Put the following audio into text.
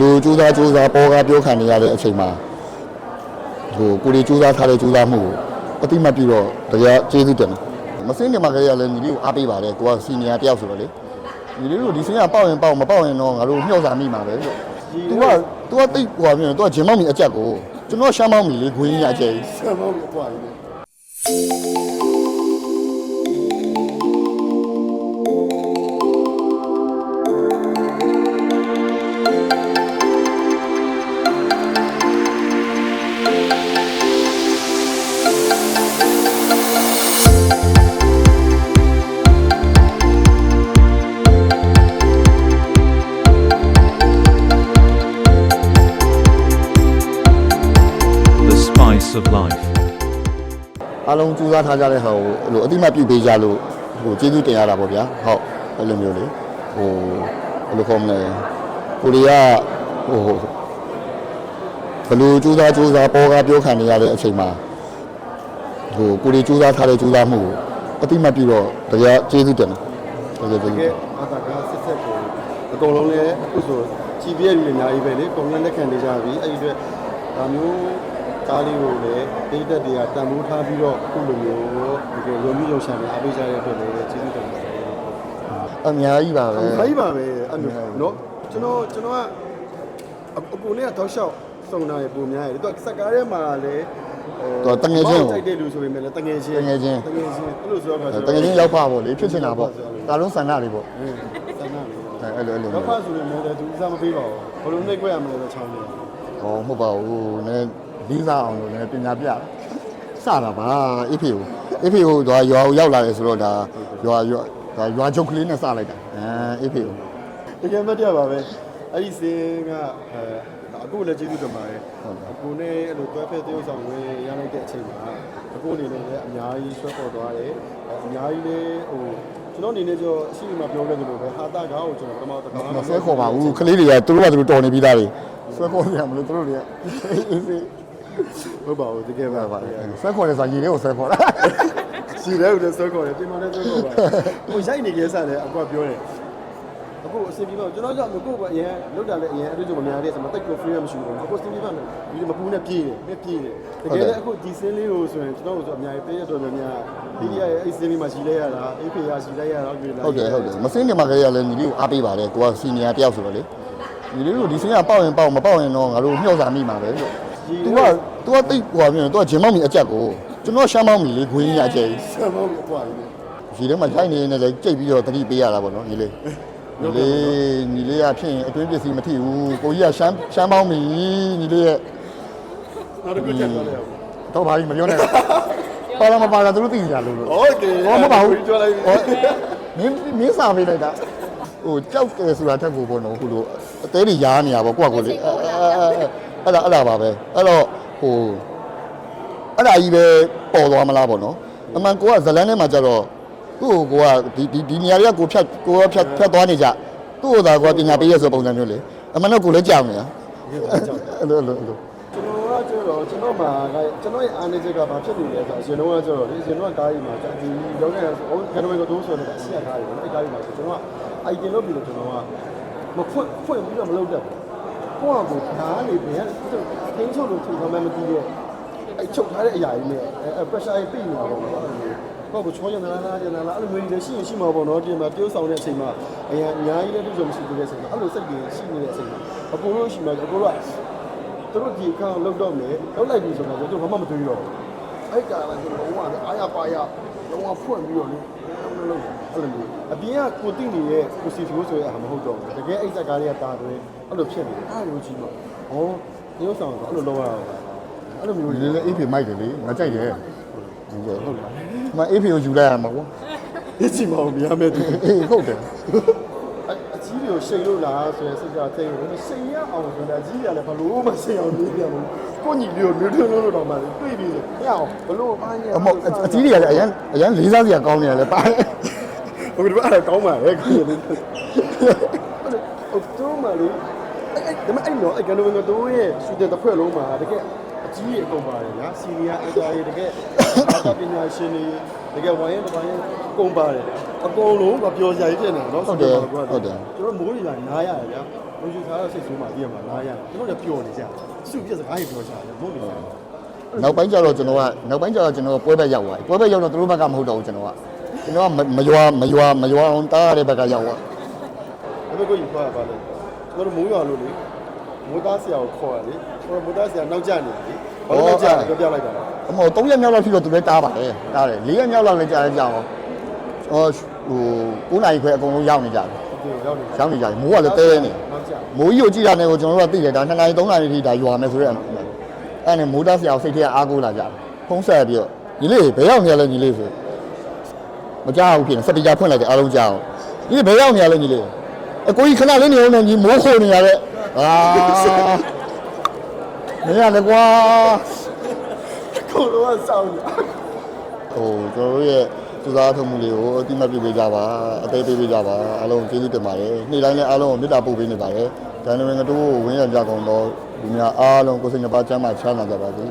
လို့ကြိုးစားကြိုးစားပေါ်ကားပြောခံနေရတဲ့အချိန်မှာဟိုကိုရီကြိုးစားထားတဲ့ကြိုးစားမှုကိုအတိမတ်ပြီးတော့တရားကျေးဇူးတင်တယ်မစင်းနေမှာကလေးကလည်းညီလေးကိုအားပေးပါတယ်ကိုကစီနီယာတယောက်ဆိုတော့လေညီလေးတို့ဒီစင်းကပေါက်ရင်ပေါက်မပေါက်ရင်တော့ငါတို့မျှော့စာမိမှာပဲလို့ तू က तू ကတိတ်ဟိုဟာမျိုး तू ကဂျင်မောက်မီအကြက်ကိုကျွန်တော်ရှမ်းမောက်မီလေးခွင်းကြီးအကြက်ကြီး ဆံမောင်းအပွားကြီး spice of life. အားလုံးကြိုးစားထားကြတဲ့ဟာကိုအဲ့လိုအတိမတ်ပြုပေးကြလို့ဟိုကျေးဇူးတင်ရတာပေါ့ဗျာဟုတ်အဲ့လိုမျိုးလေဟိုဘယ်လိုခေါ်မလဲကိုရီးယားဟိုဘယ်လိုကြိုးစားကြိုးစားပေါ်ကားပြောခံနေရတဲ့အချိန်မှာ ဟိုကိုရီးကြိုးစားထားတဲ့ကြိုးစားမှုကိုအတိမတ်ပြုတော့တရားကျေးဇူးတင်တယ်တကယ်ကျေးဇူးကဲတင်အာသာကဆက်ဆက်ကိုအကုန်လုံးလည်းအခုဆိုကြည်ပြည့်လူတွေအများကြီးပဲလေကုန်ရလက်ခံနေကြပြီအဲ့ဒီအတွက်ဒါမျိုးကားလေးကိုလည်းဒိတ်သက်တွေကတန်ဖိုးထားပြီးတော့အခုလိုမျိုးတကယ်ရုံပြီးရုံရှာနေအားပေးကြတဲ့အတွက်လည်းကျေးဇူးတင်ပါတယ်အများကြီးပါပဲ ခိုင်းပါပဲအဲ့လိုနော်ကျွန်တော်ကျွန်တော်ကအကိုနဲ့တောက်လျှောက်စုံတာရပုံများရတယ်သူကစက်ကားထဲမှာလည်း သူကတငယ်ချင်းကို တိုက်တဲ့လူဆိုပေမဲ့လည်းတငယ်ချင်းတငယ်ချင်း တငယ်ချင်းအဲ့လိုဆိုတော့တကယ်ချင်းရောက်ပါပေါ့လေဖြစ်ချင်တာပေါ့ဒါလုံးဆန္ဒတွေပေါ့ဆန္ဒလေးအဲ့လိုအဲ့လိုတော့ဖတ်ဆိုရင်လည်းသူဥစားမပေးပါဘူးဘယ်လိုနှိပ်ခွဲရမလဲပဲချောင်းနေဟောမဟုတ်ပါဘူးနည်းလေးစားအောင်လို့နည်းပညာပြစတာပါအိဖေကိုအိဖေကိုတော့ရွာကိုရောက်လာတယ်ဆိုတော့ဒါရွာရွာဒါရွာချုပ်ကလေးနဲ့စလိုက်တာအဲအိဖေကို တကယ်မတ်ရပါပဲအဲ့ဒီစင်းကအဲ အခုလည်းကျေးဇူးတင်ပါတယ်အခုနဲ့အဲ့လိုတွဲဖက်သရုပ်ဆောင်ဝင်ရလိုက်တဲ့အချိန်မှာအခုအနေနဲ့လည်းအများကြီးဆွဲပေါ်သွားတယ်အများကြီးလည်းဟိုကျွန်တော်အနေနဲ့ကြောအရှိမပြောခဲ့သလိုပဲဟာတာကားကိုကျွန်တော်ပထမတစ်ခါမဆွဲခေါ်ပါဘူးကလေးတွေကသူတို့ကသူတို့တော်နေပြီးသားတွေဆွဲခေါ်ရမလို့သူတို့တွေကအေးစေးဟုတ်ပါဘူးတကယ်ပါပါဆွဲခေါ်တယ်ဆိုတာရေလေးကိုဆွဲခေါ်တာစီရဲဦးလည်းဆွဲခေါ်တယ်ပြင်မလည်းဆွဲခေါ်ပါဟိုရိုက်နေကြစားတယ်အကွာပြောတယ် အခုအစီအပြေတော့ကျွန်တော်ကြောင့်ကိုကအရင်လောက်တာလည်းအရင်အတွေ့အကြုံမများတဲ့ဆိုမှတိတ်ကို free မရှိဘူးအခုအစီအပြေပါမယ်ဒီမပူးနဲ့ပြေးတယ်ပဲပြေးတယ်တကယ်လည်းအခုဒီစင်းလေးကိုဆိုရင်ကျွန်တော်တို့ဆိုအများကြီးပေးရတော့များများဒီဒီရဲ့အဲ့စင်းလေးမှာရှိလဲရတာအိဖေရရှိလဲရတာဟုတ်ပြီလား ဟုတ်တယ်ဟုတ်တယ်မစင်းနေမှာကလေးကလည်းညီလေးကိုအားပေးပါတယ်ကိုကစီနီယာတယောက်ဆိုတော့လေညီလေးတို့ဒီစင်းကပေါက်ရင်ပေါက်မပေါက်ရင်တော့ငါတို့မျှော့စာမိမှာပဲလို့ तू က तू ကတိတ်ဟိုဟာမျိုး तू ကဂျင်မောက်မီအကြက်ကိုကျွန်တော်ရှမ်းမောက်မီလေးခွင်းကြီးအကြက်ကြီး ဆံမောင်းအပွားကြီး ဒီထဲမှာထိုင်နေနေလည်းကြိတ်ပြီးတော့တတိပေးရတာပေါ့နော်ညီလေး ညီလေးညီလေးကဖြစ်ရင်အတွင်းပစ္စည်းမထိဘူးကိုကြီးကရှမ်းရှမ်းမောက်မီညီလေးရဲ့ နောက်တစ်ခုချက်သွားလိုက်အောင် တော့ဘာကြီးမပြောနဲ့ပါလာမပါလာသူတို့သိကြလို့လို့ โอเค ဟောမပါဘူး ပြောလိုက် ဟောမင်းမင်းစာပေးလိုက်တာဟိုကြောက်တယ်ဆိုတာတက်ကိုပေါ့နော်ခုလိုအသေးတွေရားနေရပါကိုကကိုလေအဲ့ဒါအဲ့ဒါပါပဲအဲ့တော့ဟိုအဲ့ဒါကြီးပဲပေါ်သွားမလားပေါ့နော်အမှန်ကိုကဇလန်းထဲမှာကြတော့ သူ့ကိုကိုကဒီဒီဒီနေရာတွေကကိုဖြတ်ကိုကဖြတ်ဖြတ်သွားနေကြသူ့ကိုသာကိုကပညာပေးရဆိုပုံစံမျိုးလေအမှန်တော့ကိုလည်းကြောက်နေတာအဲ့လိုအဲ့လိုအဲ့လိုကျွန်တော်ကကျတော့ကျွန်တော်မှာကကျွန်တော်ရဲ့အားနည်းချက်ကဘာဖြစ်နေလဲဆိုတော့အရင်တော့ကကျတော့ဒီအရင်တော့ကားကြီးမှာဒီရောင်းနေဟိုကနမကတော့ဆိုတော့အစီအကားကြီးပေါ့နော်အဲ့ကားကြီးမှာကျွန်တော်ကအိုက်တင်လို့ပြီးတော့ကျွန်တော်ကမဖွင့်ဖွင့်ပြီးတော့မလုပ်တတ်ဘူးကိုယ့်အကိုဓာတ်လေးပဲထင်းချုပ်လို့ထင်မှမသိရဲ့အဲ့ချုပ်ထားတဲ့အရာကြီးနဲ့အဲ pressure ကြီးပြီးနေတာပေါ့နော် ကိုယ့်ကိုချောရနာလားကျန်လားအဲ့လိုမျိုးတွေရှိရင်ရှိမှာပေါ့နော်ဒီမှာပြုံးဆောင်တဲ့အချိန်မှာအရင်အများကြီးလည်းပြုံးမရှိသေးတဲ့အချိန်မှာအဲ့လိုစိတ်ကြီးရှိနေတဲ့အချိန်မှာအကိုလို့ရှိမှအကိုကသူတို့ဒီကောင်လောက်တော့မယ်လောက်လိုက်ပြီဆိုတော့သူဘာမှမတွေးတော့အဲ့ကာလာကျွန်တော်ဟိုကအားရပါရလုံးဝဖွင့်ပြီးတော့လေလုံးလုံးအဲ့လိုမျိုးအပြင်ကကိုတိနေတဲ့ကိုစီဖိုးဆိုရအမဟုတ်တော့ဘူးတကယ်အဲ့ဇက်ကားလေးကတာတွဲအဲ့လိုဖြစ်နေတယ်အဲ့လိုကြီးတော့ဟောဒီဥစ္စာကအဲ့လိုလောက်ရအောင်အဲ့လိုမျိုးဒီလေအေးဖေမိုက်တယ်လေငါကြိုက်တယ် ဟုတ်ကဲ့ဟုတ်လားမအေးဖေကိုယူလိုက်ရမှာကွာဒီချီမအောင်မြားမဲ့သူအေးဟုတ်တယ်အကြီးတွေကိုရှိန်လို့လားဆိုရင်စိတ်ကသိတယ်ရှိန်ရအောင်ဆိုတာအကြီးကလည်းဘလို့မှရှိန်အောင်နေပြန်ဘူးကိုညီလေးကိုမျိုးထွန်းလို့တော့မှတွေ့ပြီဟဲ့အောင်ဘလို့ဘာညာအမအကြီးတွေကလည်းအရန်အရန်လေးစားစရာကောင်းနေရတယ်ပါဟုတ်ကဲ့အဲ့ဒါကောင်းပါရဲ့ခင်ဗျာဟုတ်တော့မလေးအဲ့ဒါမှအဲ့တော့အဲ့ကနဝငတို့ရဲ့ရှူတင်တစ်ဖွဲ့လုံးမှာတကယ်အ ကြီးကြီးအကုန်ပါတယ်ညာစီနီယာအကြရေးတကယ်ဘာသာပညာရှင်တွေတကယ်ဝိုင်းရင်တစ်ပိုင်းကုန်ပါတယ်အကုန်လုံးမပြောစရာကြီးဖြစ်နေတယ်နော်ဟုတ်တယ်ကျွန်ဟုတ်တယ်တော်မိုးတွေကနားရတယ်ဗျာလူကြီးစားတော့စိတ်ဆိုးမှပြရမှာနားရတယ်ကျွန်တော်လည်းပျော်နေကြစုပြစကားကြီးပြောကြတယ်မိုးတွေကနောက်ပိုင်းကျတော့ကျွန်တော်ကနောက်ပိုင်းကျတော့ကျွန်တော်ပွဲဘက်ရောက်သွားပြီပွဲဘက်ရောက်တော့သူတို့ဘက်ကမဟုတ်တော့ဘူးကျွန်တော်ကကျွန်တော်ကမယွာမယွာမယွာအောင်တားရတဲ့ဘက်ကရောက်သွားဒါပေမဲ့ကိုကြီးခွာပါလေကျွန်တော်မိုးရွာလို့လေ မိုးသားဆရာကိုခေါ်ရလေကျွန်တော်မိုးသားဆရာနောက်ကျနေတယ်ဘာလို့နောက်ကျလဲပြောပြလိုက်ပါလားအမေ3ရက်မြောက်လောက်ထိတော့သူလည်းတားပါတယ်တားတယ်4ရက်မြောက်လောက်လည်းကြားရကြအောင်ဟောဟို9နိုင်ခွဲအကုန်လုံးရောက်နေကြတယ်ဒီရောက်နေရောက်နေကြတယ်မိုးကလည်းတဲနေနောက်ကျမိုးကြီးကိုကြည့်တာနဲ့ကိုကျွန်တော်တို့ကသိတယ်ဒါ2နိုင်3နိုင်ထိဒါယွာမယ်ဆိုတော့အဲ့နဲ့မိုးသားဆရာကိုစိတ်ထဲအားကိုးလာကြတယ်ဖုံးဆက်ပြီးတော့ညီလေးဘယ်ရောက်နေရလဲညီလေးဆိုမကြောက်ဘူးဖြစ်နေစပီကာဖွင့်လိုက်တယ်အားလုံးကြောက်ညီလေးဘယ်ရောက်နေရလဲညီလေးအကိုကြီးခဏလေးနေအောင်နဲ့ညီမိုးခိုနေရတဲ့ အာမရလည်းကွာကိုလိုကစောင်းနေဟိုကျွန်တော်တို့ရဲ့သူစားထုံမှုလေးကိုအတိမတ်ပြုပေးကြပါအသေးပေးပေးကြပါအားလုံးကျေးဇူးတင်ပါတယ်နေ့တိုင်းလည်းအားလုံးကိုမေတ္တာပို့ပေးနေပါတယ်ဒါနဲ့ငါတို့ကိုဝင်းရကြကုန်တော့ဒီများအားလုံးကိုယ်စိတ်နှပါချမ်းသာချမ်းသာကြပါစေ